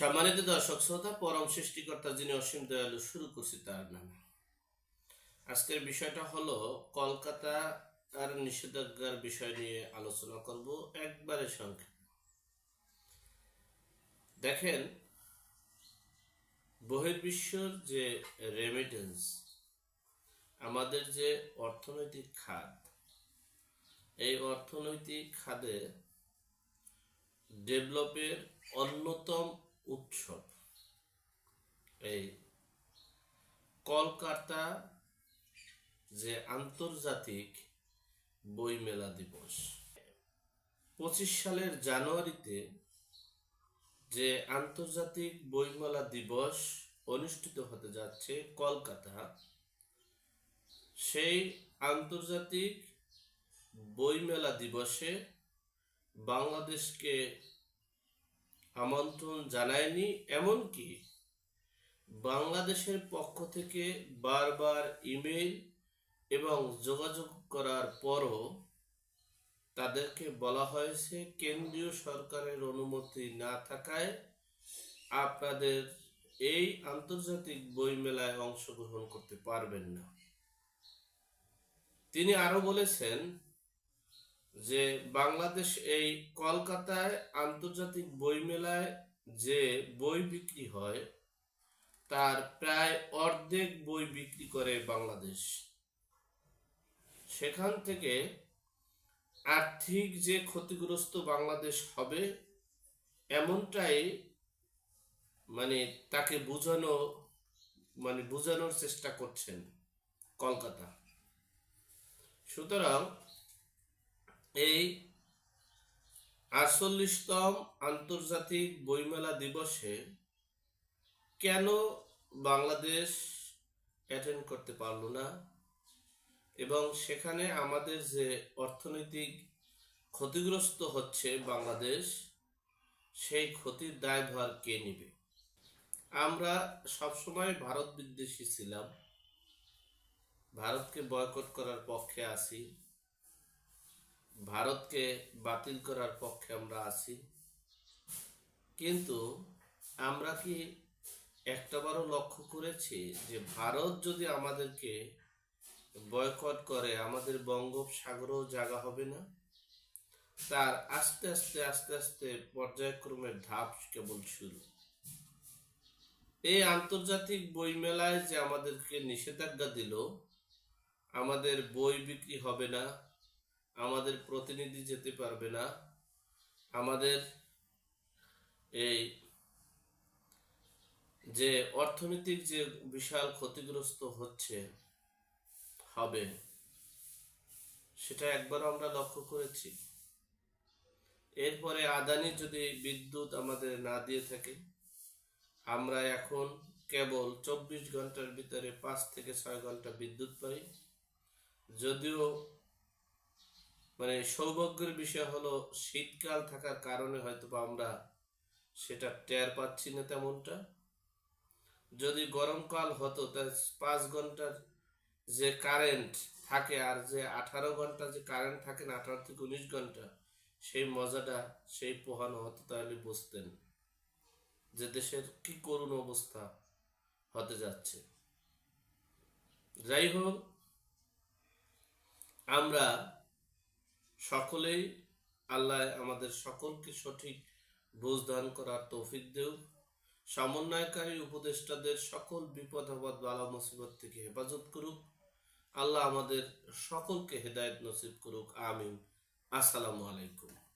সম্মানিত দর্শক শ্রোতা, পরম সৃষ্টিকর্তা যিনি অসীম দয়ালু, শুরু করছি তার নামে। আজকের বিষয়টা হলো, কলকাতা আর নিষেধাজ্ঞার বিষয় নিয়ে আলোচনা করব একবারে সংক্ষেপে। দেখেন, বহির্বিশ্বর যে রেমিটেন্স আমাদের যে অর্থনৈতিক খাত, এই অর্থনৈতিক খাতে ডেভেলপের অন্যতম উৎসব। এই কলকাতা যে আন্তর্জাতিক বইমেলা দিবস। পঁচিশ সালের জানুয়ারিতে যে আন্তর্জাতিক বইমেলা দিবস অনুষ্ঠিত হতে যাচ্ছে কলকাতা, সেই আন্তর্জাতিক বইমেলা দিবসে বাংলাদেশকে আমন্ত্রণ জানায়নি এমনকি বাংলাদেশের পক্ষ থেকে বারবার ইমেল এবং যোগাযোগ করার পরও তাদেরকে বলা হয়েছে, কেন্দ্রীয় সরকারের অনুমতি না থাকায় আপনাদের এই আন্তর্জাতিক বইমেলায় অংশগ্রহণ করতে পারবেন না। তিনি আরও বলেছেন যে বাংলাদেশ এই কলকাতায় আন্তর্জাতিক বইমেলায় যে বই বিক্রি হয়, তার প্রায় অর্ধেক বই বিক্রি করে বাংলাদেশ। সেখান থেকে আর্থিক যে ক্ষতিগ্রস্ত বাংলাদেশ হবে, এমনটাই মানে তাকে বোঝানো মানে বোঝানোর চেষ্টা করছেন কলকাতা। সুতরাং এই আটচল্লিশতম আন্তর্জাতিক বইমেলা দিবসে কেন বাংলাদেশ অ্যাটেন্ড করতে পারল না? এবং সেখানে আমাদের যে অর্থনৈতিক ক্ষতিগ্রস্ত হচ্ছে বাংলাদেশ, সেই ক্ষতির দায়ভার কে নেবে? আমরা সবসময় ভারত বিদ্বেষী ছিলাম। ভারতকে বয়কট করার পক্ষে আছি। ভারতকে বাতিল করার পক্ষে আমরা আছি। কিন্তু আমরা কি একটাবারও লক্ষ্য করেছি যে ভারত যদি আমাদেরকে বয়কট করে, আমাদের বঙ্গোপসাগরও জায়গা হবে না? তার আস্তে আস্তে আস্তে আস্তে পর্যায়ক্রমের ধাপ কেবল শুরু। এই আন্তর্জাতিক বইমেলায় যে আমাদেরকে নিষেধাজ্ঞা দিল, আমাদের বই বিক্রি হবে না আমাদের প্রতিনিধি যেতে পারবে না। আমাদের এই যে অর্থনৈতিক যে বিশাল ক্ষতিগ্রস্ত হচ্ছে, হবে, সেটা একবার আমরা লক্ষ্য করেছি। এরপরে আদানি যদি বিদ্যুৎ আমাদের না দিয়ে থাকে, আমরা এখন কেবল চব্বিশ ঘণ্টার ভিতরে পাঁচ থেকে ছয় ঘণ্টা বিদ্যুৎ পাই। যদিও মানে সৌভাগ্যের বিষয় হলো, শীতকাল থাকার কারণে হয়তো আমরা সেটা টের পাচ্ছি না তেমনটা। যদি গরমকাল হতো, তা পাঁচ ঘণ্টার যে কারেন্ট থাকে আর যে আঠারো ঘণ্টা যে কারেন্ট থাকে না, আঠারো থেকে উনিশ ঘণ্টা, সেই মজাটা, সেই পোহানো হতো তাহলে বুঝতেন যে দেশের কি করুণ অবস্থা হতে যাচ্ছে। যাই হোক, আমরা সকলেই আল্লাহ আমাদের সকলকে সঠিক বোঝ দান করার তৌফিক দেও সমন্বয়কারী উপদেষ্টাদের সকল বিপদ, আপদ, বালা, মুসিবত থেকে হেফাজত করুক। আল্লাহ আমাদের সকলকে হেদায়ত নসিব করুক। আমিন। আসসালামু আলাইকুম।